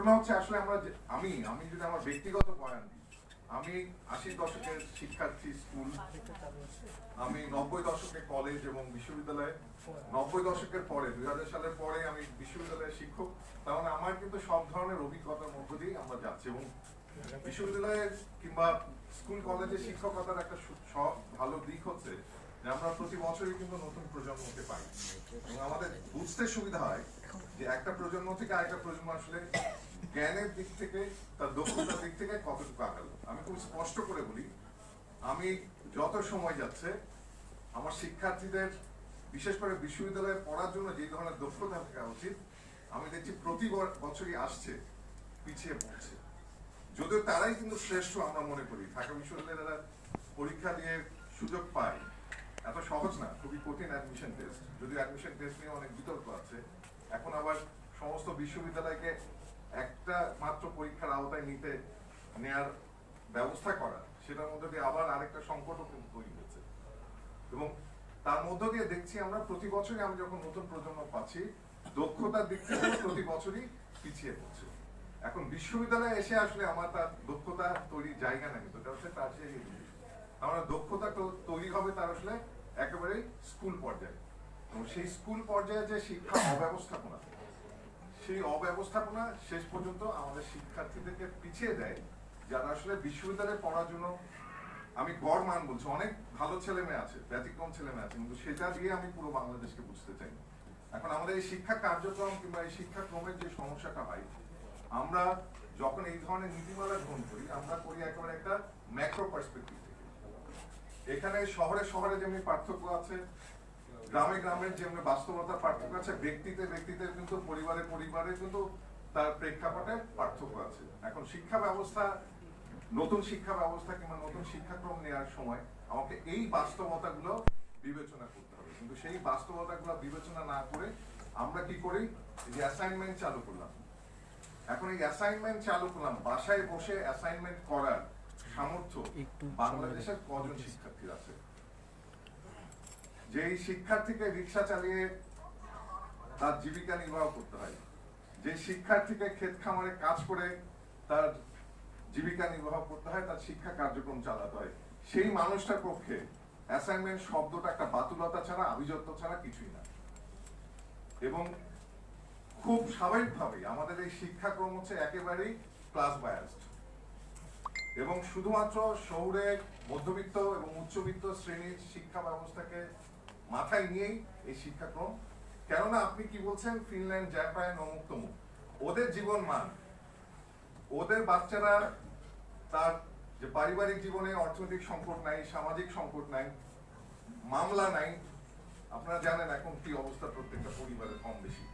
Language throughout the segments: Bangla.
ঘটনা হচ্ছে আসলে আমরা আমি আমি যদি আমার ব্যক্তিগত বয়ান দিই, আমি আশির দশকের শিক্ষার্থী স্কুল আমি নব্বই দশকে কলেজ এবং বিশ্ববিদ্যালয়ে নব্বই দশকের পরে দুই হাজার সালের পরে আমি বিশ্ববিদ্যালয়ের শিক্ষক তার মানে আমার কিন্তু সব ধরনের অভিজ্ঞতার মধ্য দিয়ে আমরা যাচ্ছি এবং বিশ্ববিদ্যালয়ে কিংবা স্কুল কলেজে শিক্ষকতার একটা সব ভালো দিক হচ্ছে যে আমরা প্রতি বছরই কিন্তু নতুন প্রজন্মকে পাই। এবং আমাদের বুঝতে সুবিধা হয় যে একটা প্রজন্ম থেকে আরেকটা প্রজন্ম আসলে জ্ঞানের দিক থেকে তার দক্ষতার দিক থেকে কতটুকু আগালো? আমি খুব স্পষ্ট করে বলি, আমি যত সময় যাচ্ছে, আমার শিক্ষার্থীদের, বিশেষ করে বিশ্ববিদ্যালয়ে পড়ার জন্য যে ধরনের দক্ষতা থাকা উচিত, আমি দেখছি প্রতি বছরই আসছে, পিছিয়ে পড়ছে। যদিও তারাই কিন্তু শ্রেষ্ঠ আমরা মনে করি। ঢাকা বিশ্ববিদ্যালয়ে যারা পরীক্ষা দিয়ে সুযোগ পায়। এত সহজ না, খুবই কঠিন অ্যাডমিশন টেস্ট যদিও অ্যাডমিশন টেস্ট নিয়ে অনেক বিতর্ক আছে, এখন আবার সমস্ত বিশ্ববিদ্যালয়কে একটা মাত্র পরীক্ষার আওতায় নিতে, নেয়ার ব্যবস্থা করা, সেটার মধ্যে দিয়ে আবার আরেকটা সংকটও কিন্তু তৈরি হয়েছে। এবং তার মধ্য দিয়ে দেখছি আমরা প্রতি বছরই আমরা যখন নতুন প্রজন্ম পাচ্ছি, দক্ষতার দিক থেকে প্রতি বছরই পিছিয়ে পড়ছে। এখন বিশ্ববিদ্যালয়ে এসে আসলে আমার তার দক্ষতা তৈরির জায়গা না কিন্তু হচ্ছে তার সেই আমরা দক্ষতা তৈরি হবে তার আসলে একেবারে স্কুল পর্যায়ে। এবং সেই স্কুল পর্যায়ে যে শিক্ষা অব্যবস্থাপনা সেই অব্যবস্থাপনা শেষ পর্যন্ত আমাদের শিক্ষার্থীদেরকে পিছিয়ে দেয়, যারা আসলে বিশ্ববিদ্যালয়ে পড়ার জন্য, আমি গড় মান বলছি, অনেক ভালো ছেলে মেয়ে আছে, ব্যতিক্রম ছেলে মেয়ে আছে, কিন্তু সেটা দিয়ে আমি পুরো বাংলাদেশকে বুঝতে চাই। এখন আমাদের এই শিক্ষা কার্যক্রম কিংবা এই শিক্ষাক্রমের যে সমস্যাটা হয়, আমরা যখন এই ধরনের নীতিমালা গ্রহণ করি, আমরা করি একেবারে একটা ম্যাক্রো পার্সপেক্টিভ এখানে শহরে শহরে যেমনি পার্থক্য আছে গ্রামে গ্রামের যেমনি বাস্তবতার পার্থক্য আছে ব্যক্তিতে ব্যক্তিতে কিন্তু পরিবারে পরিবারে কিন্তু তার প্রেক্ষাপটে পার্থক্য আছে। এখন শিক্ষা ব্যবস্থা নতুন শিক্ষা ব্যবস্থা কিংবা নতুন শিক্ষাক্রম নেওয়ার সময় আমাকে এই বাস্তবতাগুলো বিবেচনা করতে হবে। কিন্তু সেই বাস্তবতাগুলো বিবেচনা না করে আমরা কি করি? যে অ্যাসাইনমেন্ট চালু করলাম। এখন এই অ্যাসাইনমেন্ট চালু করলাম বাসায় বসে অ্যাসাইনমেন্ট করার সামর্থ্য বাংলাদেশের কজন শিক্ষার্থীর আছে? যে এই শিক্ষার্থীকে রিক্সা চালিয়ে তার জীবিকা নির্বাহ করতে হয় যে শিক্ষার্থীকে ক্ষেত খামারে কাজ করে তার জীবিকা নির্বাহ করতে হয়, তার শিক্ষা কার্যক্রম চালাতে হয়। সেই মানুষটার পক্ষে অ্যাসাইনমেন্ট শব্দটা একটা বাতুলতা ছাড়া, আভিজাত্য ছাড়া কিছুই না। এবং খুব স্বাভাবিকভাবেই আমাদের এই শিক্ষাক্রম হচ্ছে একেবারেই ক্লাস বায়াসড এবং শুধুমাত্র শহুরে, মধ্যবিত্ত এবং উচ্চবিত্ত শ্রেণির শিক্ষা ব্যবস্থাকে মাথায় নিয়েই এই শিক্ষাক্রম। কেননা আপনি কি বলছেন? ফিনল্যান্ড, জাপান, অমুক তমুক। ওদের জীবন মান, ওদের বাচ্চারা তার যে পারিবারিক জীবনে অর্থনৈতিক সংকট নাই, সামাজিক সংকট নাই, মামলা নাই, আপনারা জানেন এখন কি অবস্থা প্রত্যেকটা পরিবারের কম বেশি।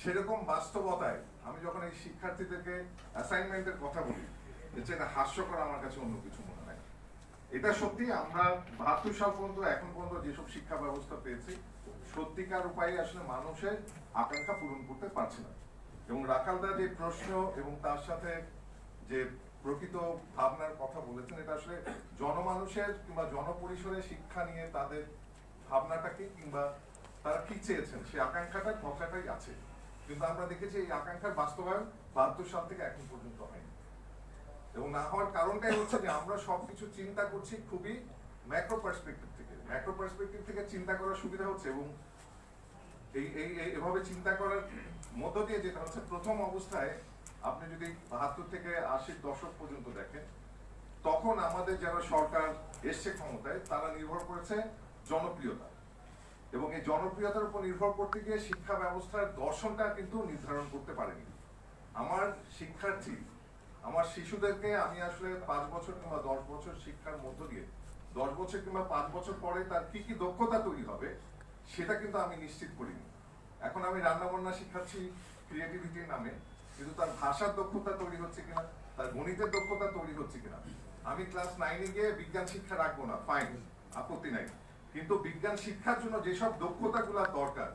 সেরকম বাস্তবতায় আমি যখন এই শিক্ষার্থীদেরকে অ্যাসাইনমেন্টের কথা বলি যে এটা হাস্যকর আমার কাছে অন্য কিছু মনে এটা সত্যি আমরা বাহাত্তর সাল পর্যন্ত, এখন পর্যন্ত যেসব শিক্ষা ব্যবস্থা পেয়েছি, সত্যিকার উপায়ে আসলে মানুষের আকাঙ্ক্ষা পূরণ করতে পারছে না। এবং রাখালদা যে প্রশ্ন এবং তার সাথে যে প্রকৃত ভাবনার কথা বলেছেন, এটা আসলে জনমানুষের কিংবা জনপরিসরে শিক্ষা নিয়ে তাদের ভাবনাটাকে কিংবা তারা কি চেয়েছেন সেই আকাঙ্ক্ষাটা কথাটাই আছে। কিন্তু আমরা দেখেছি এই আকাঙ্ক্ষার বাস্তবায়ন বাহাত্তর সাল থেকে এখন পর্যন্ত হয়নি। এবং না হওয়ার কারণটাই হচ্ছে যে আমরা সবকিছু চিন্তা করছি খুবই ম্যাক্রো পার্সপেক্টিভ থেকে। ম্যাক্রো পার্সপেক্টিভ থেকে চিন্তা করার সুবিধা হচ্ছে এবং এই এই, এভাবে চিন্তা করার মধ্য দিয়ে যেটা হচ্ছে প্রথম অবস্থায় আপনি যদি বাহাত্তর থেকে আশির দশক পর্যন্ত দেখেন, তখন আমাদের যারা সরকার এসছে ক্ষমতায়, তারা নির্ভর করেছে জনপ্রিয়তা। এবং এই জনপ্রিয়তার উপর নির্ভর করতে গিয়ে শিক্ষা ব্যবস্থার দর্শনটা কিন্তু নির্ধারণ করতে পারেনি। আমার শিক্ষার্থী আমার শিশুদেরকে আমি আসলে পাঁচ বছর কিংবা দশ বছর শিক্ষার মধ্য দিয়ে, দশ বছর কিংবা পাঁচ বছর পরে তার কি কি দক্ষতা তৈরি হবে, সেটা কিন্তু আমি নিশ্চিত করিনি। এখন আমি রান্না বান্না শিখাচ্ছি ক্রিয়েটিভিটির নামে, কিন্তু তার ভাষার দক্ষতা তৈরি হচ্ছে কিনা, তার গণিতের দক্ষতা তৈরি হচ্ছে কিনা, আমি ক্লাস নাইনে গিয়ে বিজ্ঞান শিক্ষা রাখব না ফাইন আপত্তি নাই। কিন্তু বিজ্ঞান শিক্ষার জন্য যেসব দক্ষতাগুলো দরকার,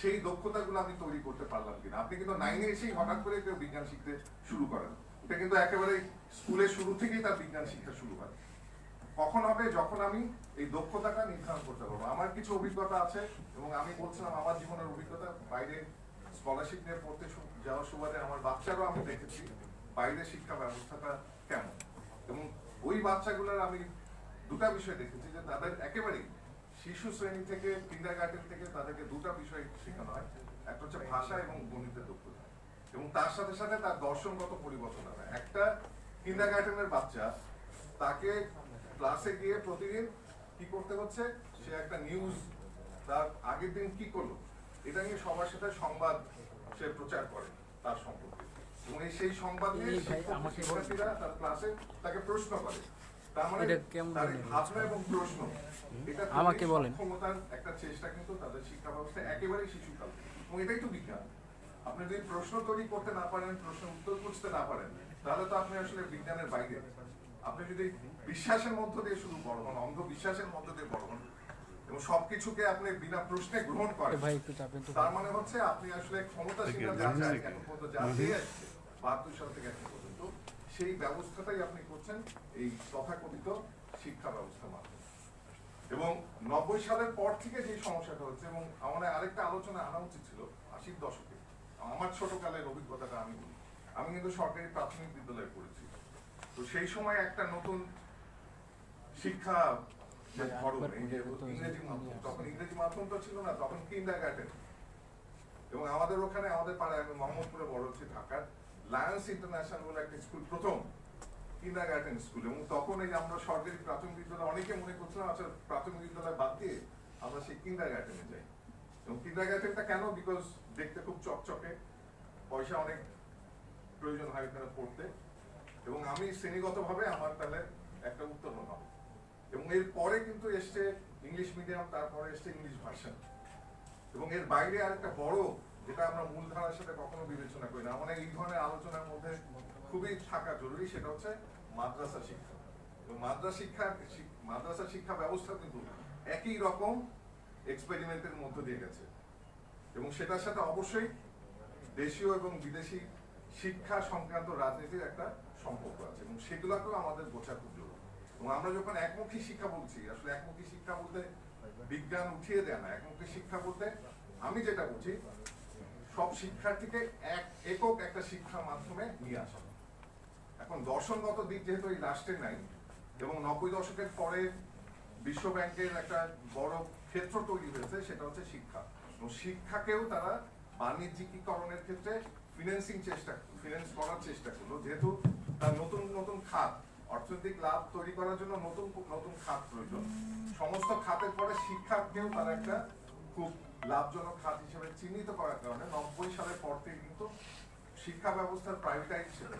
সেই দক্ষতাগুলো আমি তৈরি করতে পারলাম কিনা। আপনি কিন্তু নাইনে এসেই হঠাৎ করে কেউ বিজ্ঞান শিখতে শুরু করেন। এটা কিন্তু একেবারে স্কুলের শুরু থেকেই তার বিজ্ঞান শিক্ষা শুরু হয়। কখন হবে, যখন আমি এই দক্ষতাটা নির্ধারণ করতে পারব। আমার কিছু অভিজ্ঞতা আছে এবং আমি বলছিলাম আমার জীবনের অভিজ্ঞতা, বাইরে স্কলারশিপ নিয়ে পড়তে যাওয়ার সুবাদে আমার বাচ্চারও আমি দেখেছি বাইরের শিক্ষা ব্যবস্থাটা কেমন। এবং ওই বাচ্চাগুলোর আমি দুটা বিষয় দেখেছি যে তাদের একেবারেই শিশু শ্রেণি থেকে কিন্ডার গার্ডেন থেকে তাদেরকে দুটা বিষয় শেখানো হয়। একটা হচ্ছে ভাষা এবং গণিতের দক্ষতা। এবং তার সাথে সাথে তার দর্শনগত পরিবর্তন হয় একটা কিন্ডার গার্ডেনের বাচ্চা তাকে ক্লাসে গিয়ে প্রতিদিন কি করতে হচ্ছে? সে একটা নিউজ তার আগের দিন কি করল? এটা নিয়ে সবার সাথে সংবাদ সে প্রচার করে তার সম্পর্কে। এবং সেই সংবাদ নিয়ে শিক্ষার্থীরা তার ক্লাসে তাকে প্রশ্ন করে। তার মানে তার ভাবনা এবং প্রশ্ন। এটা আমাকে বলেন। ক্ষমতার একটা চেষ্টা কিন্তু তাদের শিক্ষা ব্যবস্থা একেবারেই শিশুকাল। এবং এটাই তো বিজ্ঞান। আপনি যদি প্রশ্ন তৈরি করতে না পারেন প্রশ্ন উত্তর খুঁজতে না পারেন তাহলে তো আপনি আসলে বিজ্ঞানের বাইরে। আপনি যদি বিশ্বাসের মধ্য দিয়ে শুধু বড় হন অন্ধ বিশ্বাসের মধ্য দিয়ে বড় হন এবং সবকিছুকে আপনি বিনা প্রশ্নে গ্রহণ করেন ভাই একটু চাপেন তো। তার মানে হচ্ছে আপনি আসলে ক্ষমতাসীনতা যা চায় এখন পর্যন্ত যা দিয়ে আসছে বাহাত্তর সাল থেকে এখন পর্যন্ত। সেই ব্যবস্থাটাই আপনি করছেন এই তথাকথিত শিক্ষা ব্যবস্থা মাধ্যমে। এবং নব্বই সালের পর থেকে যে সমস্যাটা হচ্ছে এবং আমাদের আরেকটা আলোচনা আনা উচিত ছিল আশির দশকে। আমার ছোটকালের অভিজ্ঞতাটা আমি বলি। আমি কিন্তু সরকারি প্রাথমিক বিদ্যালয়ে পড়েছি। তো সেই সময় একটা নতুন শিক্ষা যে ধরন এই যে ইংরেজি মাধ্যম তখন ইংরেজি ছিল না তখন কিন্ডার গার্ডেন এবং আমাদের ওখানে আমাদের পাড়ায় আমি মোহাম্মদপুরে বড় হচ্ছে ঢাকার লায়ন্স ইন্টারন্যাশনাল বলে একটা স্কুল প্রথম কিন্ডার গার্ডেন স্কুল। এবং তখন এই আমরা সরকারি প্রাথমিক বিদ্যালয় অনেকে মনে করছিলাম আচ্ছা প্রাথমিক বিদ্যালয় বাদ দিয়ে আমরা সেই কিন্ডার গার্ডেনে যাই। এবং কিন্ডার গার্ডেনটা কেন? বিকজ দেখতে খুব চকচকে। পয়সা অনেক প্রয়োজন হয় এখানে পড়তে। এবং আমি শ্রেণীগতভাবে আমার তাহলে একটা উত্তরণ হবে এবং এর পরে কিন্তু এসছে ইংলিশ মিডিয়াম, তারপরে এসছে ইংলিশ ভাষা এবং এর বাইরে আরেকটা বড়, যেটা আমরা মূলধারার সাথে কখনো বিবেচনা করি না। মানে এই ধরনের আলোচনার মধ্যে খুবই থাকা জরুরি, সেটা হচ্ছে মাদ্রাসা শিক্ষা। এবং মাদ্রাসা শিক্ষা শিক- মাদ্রাসা শিক্ষা ব্যবস্থা কিন্তু একই রকম এক্সপেরিমেন্টের মধ্য দিয়ে গেছে। এবং সেটার সাথে অবশ্যই দেশীয় এবং বিদেশি শিক্ষা সংক্রান্ত রাজনীতির একটা সম্পর্ক আছে এবং সেগুলোকেও আমাদের বোঝা খুব জরুরি। এবং আমরা যখন একমুখী শিক্ষা বলছি, আসলে একমুখী শিক্ষা বলতে বিজ্ঞান উঠিয়ে দেয় না। একমুখী শিক্ষা বলতে আমি যেটা বুঝি, সব শিক্ষার্থীকে এক একক একটা শিক্ষার মাধ্যমে নিয়ে আসা। এখন দর্শনগত দিক যেহেতু এই রাষ্ট্রে নাই, এবং নব্বই দশকের পরে বিশ্ব ব্যাংকের একটা বড় ক্ষেত্র তৈরি হয়েছে, সেটা হচ্ছে শিক্ষা। শিক্ষাকেও তারা বাণিজ্যিকীকরণের ক্ষেত্রে ফিনান্সিং চেষ্টা ফিনান্স করার চেষ্টা করল। যেহেতু তার নতুন নতুন খাত, অর্থনৈতিক লাভ তৈরি করার জন্য নতুন নতুন খাত প্রয়োজন। সমস্ত খাতের পরে শিক্ষাকেও তারা একটা খুব লাভজনক খাত হিসেবে চিহ্নিত করার কারণে নব্বই সালের পর থেকে কিন্তু শিক্ষা ব্যবস্থার প্রাইভেটাইজেশন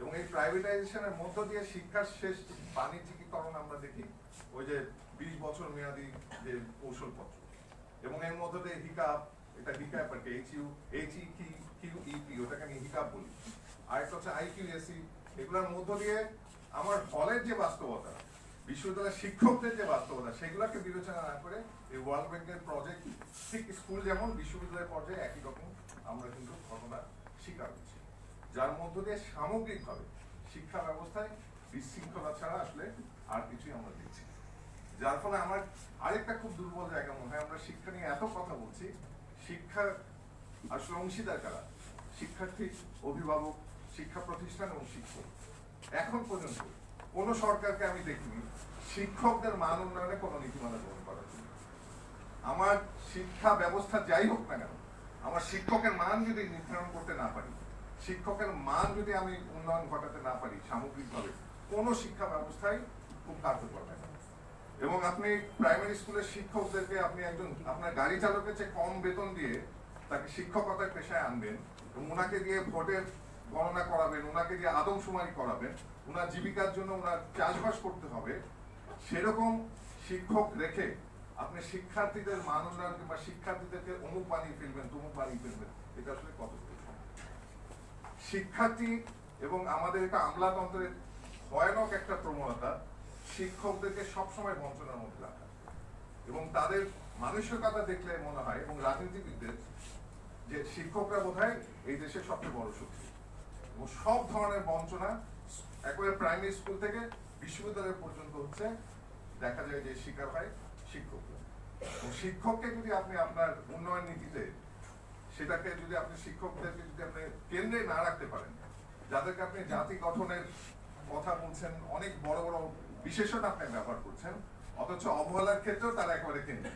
এবং এই প্রাইভেটাইজেশনের মধ্য দিয়ে শিক্ষার শেষ বাণিজ্যিকীকরণ আমরা দেখি, ওই যে বিশ বছর মেয়াদী যে কৌশলপত্র। এবং এর মধ্যে দিয়ে হিকাপ এটা হিকাপ আর H U H E Q EP ওটাকে আমি হিকাপ বলি আর একটা হচ্ছে আইকিউএসি এগুলোর মধ্য দিয়ে আমার হলের যে বাস্তবতা, বিশ্ববিদ্যালয়ের শিক্ষকদের যে বাস্তবতা, সেগুলোকে বিবেচনা না করে এই ওয়ার্ল্ড ব্যাংকের প্রজেক্ট ঠিক স্কুল যেমন, বিশ্ববিদ্যালয়ের পর্যায়ে একই রকম আমরা কিন্তু ঘটনা স্বীকার করছি যার মধ্য দিয়ে সামগ্রিকভাবে শিক্ষা ব্যবস্থায় বিশৃঙ্খলা ছাড়া আসলে আর কিছুই আমরা দেখছি। যার ফলে আমার আরেকটা খুব দুর্বল জায়গা মনে হয়। আমরা শিক্ষা নিয়ে এত কথা বলছি শিক্ষা আসলে অংশীদার কারা? শিক্ষার্থী, অভিভাবক, শিক্ষা প্রতিষ্ঠান এবং শিক্ষক। এখন পর্যন্ত কোন সরকারকে আমি দেখিনি, শিক্ষকদের মান উন্নয়নে কোনো নীতিমালা গ্রহণ করার জন্য আমার শিক্ষা ব্যবস্থা যাই হোক না কেন, আমার শিক্ষকের মান যদি নির্ধারণ করতে না পারি, শিক্ষকের মান যদি আমি উন্নয়ন ঘটাতে না পারি সামগ্রিকভাবে, কোনো শিক্ষা ব্যবস্থাই খুব কার্যকর না। এবং আপনি প্রাইমারি স্কুলের শিক্ষকদেরকে, আপনি একজন, আপনার গাড়ি চালকের চেয়ে কম বেতন দিয়ে তাকে শিক্ষকতার পেশায় আনবেন এবং ওনাকে দিয়ে ভোটের গণনা করাবেন ওনাকে দিয়ে আদমশুমারি করাবেন ওনার জীবিকার জন্য ওনার চাষবাস করতে হবে। সেরকম শিক্ষক রেখে আপনি শিক্ষার্থীদের মান উন্নয়ন কিংবা শিক্ষার্থীদেরকে অমুক বানিয়ে ফেলবেন, তমুক বানিয়ে ফেলবেন, এটা আসলে কত শিক্ষার্থী এবং আমাদের এটা আমলাতন্ত্রের ভয়ানক একটা প্রবণতা শিক্ষকদেরকে সবসময় বঞ্চনার মধ্যে রাখা। এবং তাদের মানসিকতা দেখলে মনে হয় এবং রাজনীতিবিদদের যে শিক্ষকরা বোধহয় এই দেশের সবচেয়ে বড় শক্তি এবং সব ধরনের বঞ্চনা একেবারে প্রাইমারি স্কুল থেকে বিশ্ববিদ্যালয় পর্যন্ত হচ্ছে, দেখা যায় যে শিকার হয় শিক্ষকরা। শিক্ষককে যদি আপনি আপনার উন্নয়ন নীতিতে, সেটাকে যদি আপনি শিক্ষকদেরকে যদি আপনি কেন্দ্রে না রাখতে পারেন, যাদেরকে আপনি জাতি গঠনের কথা বলছেন, অনেক বড় বড় বিশেষণ আপনি ব্যবহার করছেন, অথচ অবহেলার ক্ষেত্রেও তারা একেবারে কেন্দ্রে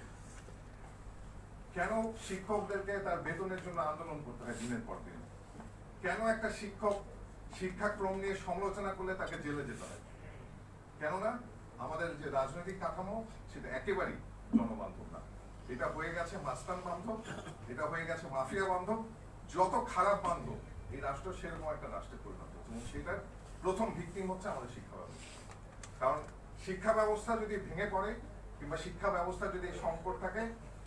কেন শিক্ষকদেরকে তার বেতনের জন্য আন্দোলন করতে হয় দিনের পর দিন? কেন একটা শিক্ষক শিক্ষাক্রম নিয়ে সমালোচনা করলে তাকে জেলে যেতে হয়? কেননা আমাদের যে রাজনৈতিক কাঠামো, সেটা একেবারেই জনবান্ধব না। এটা হয়ে গেছে মাস্তান বান্ধব, এটা হয়ে গেছে মাফিয়া বান্ধব, যত খারাপ বান্ধব, এই রাষ্ট্র সেরকম একটা রাষ্ট্রে পরিণত এবং সেটার প্রথম ভিত্তিম হচ্ছে আমাদের শিক্ষা ব্যবস্থা। কারণ শিক্ষা ব্যবস্থা যদি ভেঙে পড়ে কিংবা শিক্ষা ব্যবস্থা যদি সংকট থাকে,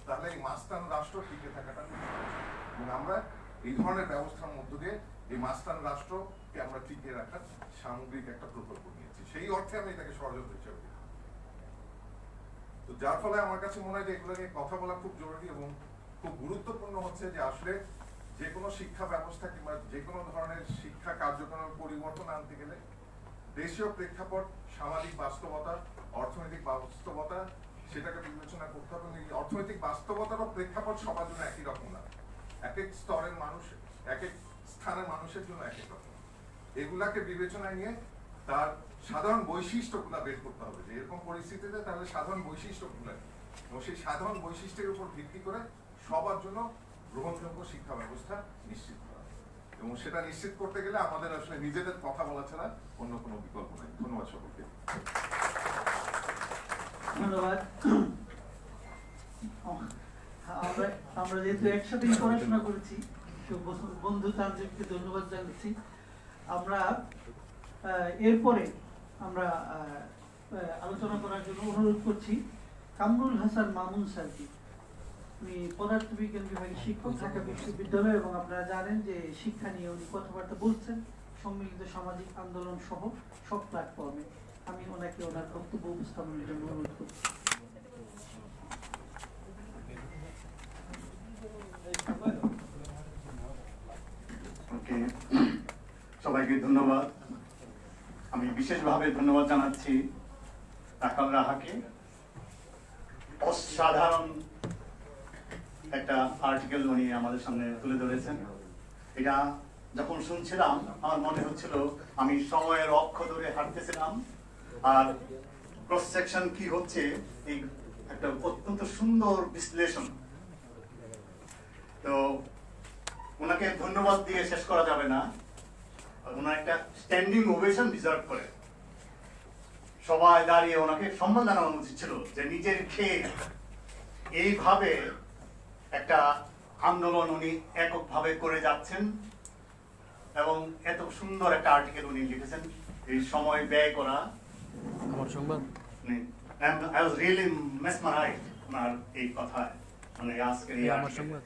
তাহলে এই মাস্তান রাষ্ট্র টিকে থাকাটা এবং আমরা এই ধরনের ব্যবস্থার মধ্য দিয়ে এই মাস্তান রাষ্ট্রকে আমরা টিকিয়ে রাখার সামগ্রিক একটা প্রকল্প নিয়েছি। সেই অর্থে আমি এটাকে ষড়যন্ত্র হিসেবে তো যার ফলে আমার কাছে মনে হয় যে এগুলো নিয়ে কথা বলা খুব জরুরি এবং খুব গুরুত্বপূর্ণ হচ্ছে যে আসলে যে কোনো শিক্ষা ব্যবস্থা কিংবা যে কোনো ধরনের শিক্ষা কার্যক্রমের পরিবর্তন আনতে গেলে দেশীয় প্রেক্ষাপট, সামাজিক বাস্তবতা, অর্থনৈতিক বাস্তবতা, সেটাকে বিবেচনা করতে হবে। অর্থনৈতিক বাস্তবতারও প্রেক্ষাপট সবার জন্য একই রকম না। এক এক স্তরের মানুষ, এক এক স্থানের মানুষের জন্য এক এক রকম। এগুলাকে বিবেচনায় নিয়ে তার সাধারণ বৈশিষ্ট্যগুলা বের করতে হবে। যে এরকম পরিস্থিতিতে তাহলে সাধারণ বৈশিষ্ট্যগুলো? এবং সেই সাধারণ বৈশিষ্ট্যের উপর ভিত্তি করে সবার জন্য গ্রহণযোগ্য শিক্ষা ব্যবস্থা নিশ্চিত করা। এবং সেটা নিশ্চিত করতে গেলে আমাদের আসলে নিজেদের কথা বলা ছাড়া অন্য কোনো বিকল্প নেই। ধন্যবাদ সকলকে। ধন্যবাদ। আমরা আমরা যেহেতু একসাথেই পড়াশোনা করেছি বন্ধু- তান্ত্রিককে ধন্যবাদ জানাচ্ছি। আমরা এরপরে আমরা আলোচনা করার জন্য অনুরোধ করছি কামরুল হাসান মামুন স্যারকে। উনি পদার্থবিজ্ঞান বিভাগের শিক্ষক ঢাকা বিশ্ববিদ্যালয় এবং আপনারা জানেন যে শিক্ষা নিয়ে উনি কথাবার্তা বলছেন সম্মিলিত সামাজিক আন্দোলন সহ সব প্ল্যাটফর্মে আমি ওনাকে ওনার বক্তব্য উপস্থাপনের জন্য অনুরোধ করছি। সবাইকে ধন্যবাদ। আমি বিশেষভাবে ধন্যবাদ জানাচ্ছি রাখাল রাহাকে। অসাধারণ একটা আর্টিকেল উনি আমাদের সামনে তুলে ধরেছেন। এটা যখন শুনছিলাম, আমার মনে হচ্ছিল আমি সময়ের অক্ষ ধরে হাঁটতেছিলাম, আর ক্রস সেকশন কি হচ্ছে, এই একটা অত্যন্ত সুন্দর বিশ্লেষণ। তো ওনাকে ধন্যবাদ দিয়ে শেষ করা যাবে না। ওনার একটা স্ট্যান্ডিং ওভেশন ডিজার্ভ করে। সবাই দাঁড়িয়ে ওনাকে সম্মান জানানো উচিত ছিল যে নিজের খেয়ে এইভাবে একটা আন্দোলন উনি এককভাবে করে যাচ্ছেন এবং এত সুন্দর একটা আর্টিকেল উনি লিখেছেন। এই সময় ব্যয় করা। আমার সংবাদ? আই ওয়াজ রিয়েলি মেসমারাইজড ওনার এই কথায় মানে আজকের এই আমার সংবাদ?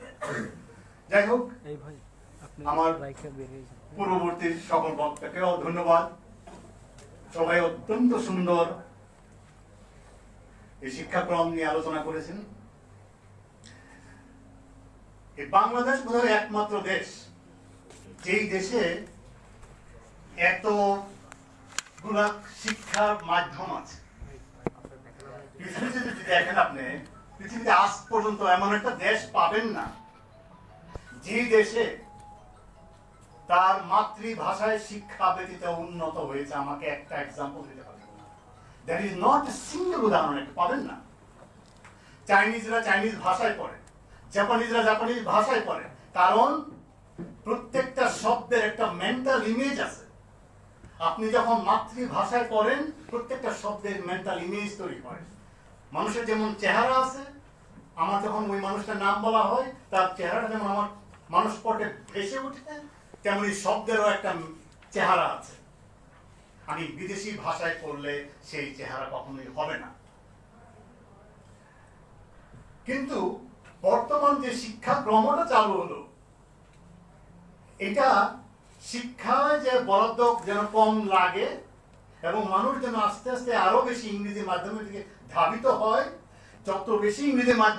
যাই হোক এই ভাই আমার-। পূর্ববর্তী সকল বক্তাকেও ধন্যবাদ। সবাই অত্যন্ত সুন্দর এই শিক্ষাক্রম নিয়ে আলোচনা করেছেন। এই বাংলাদেশ বোধহয় একমাত্র দেশ যেই দেশে এতগুলা শিক্ষার মাধ্যম আছে। পৃথিবীতে যদি দেখেন আপনি, পৃথিবীতে আজ পর্যন্ত এমন একটা দেশ পাবেন না যে দেশে তার মাতৃভাষায় শিক্ষা ব্যতীত উন্নত হয়েছে। আমাকে একটা এক্সাম্পল দিতে পারবেন দ্যাট ইজ নট সিঙ্গেল উদাহরণ পাবেন না। চাইনিজরা চাইনিজ ভাষায় পড়ে। জাপানিজরা জাপানিজ ভাষায় পড়ে, কারণ প্রত্যেকটা শব্দের একটা মেন্টাল ইমেজ আছে। আপনি যখন মাতৃভাষায় পড়েন, প্রত্যেকটা শব্দের মেন্টাল ইমেজ তৈরি করে মানুষের যেমন চেহারা আছে, আমার যখন ওই মানুষটার নাম বলা হয়, তার চেহারাটা যেমন আমার মানুষ পটে ভেসে উঠে, তেমনি শব্দেরও একটা চেহারা আছে। আমি বিদেশি ভাষায় পড়লে সেই চেহারা কখনোই হবে না। কিন্তু বর্তমান যে শিক্ষাক্রমটা চালু হলো, এটা শিক্ষায় যে বরাদ্দ যেন কম লাগে এবং মানুষ যেন আস্তে আস্তে আরও বেশি ইংরেজি মাধ্যমের দিকে ধাবিত হয়, যত বেশি ইংরেজি মাধ্যম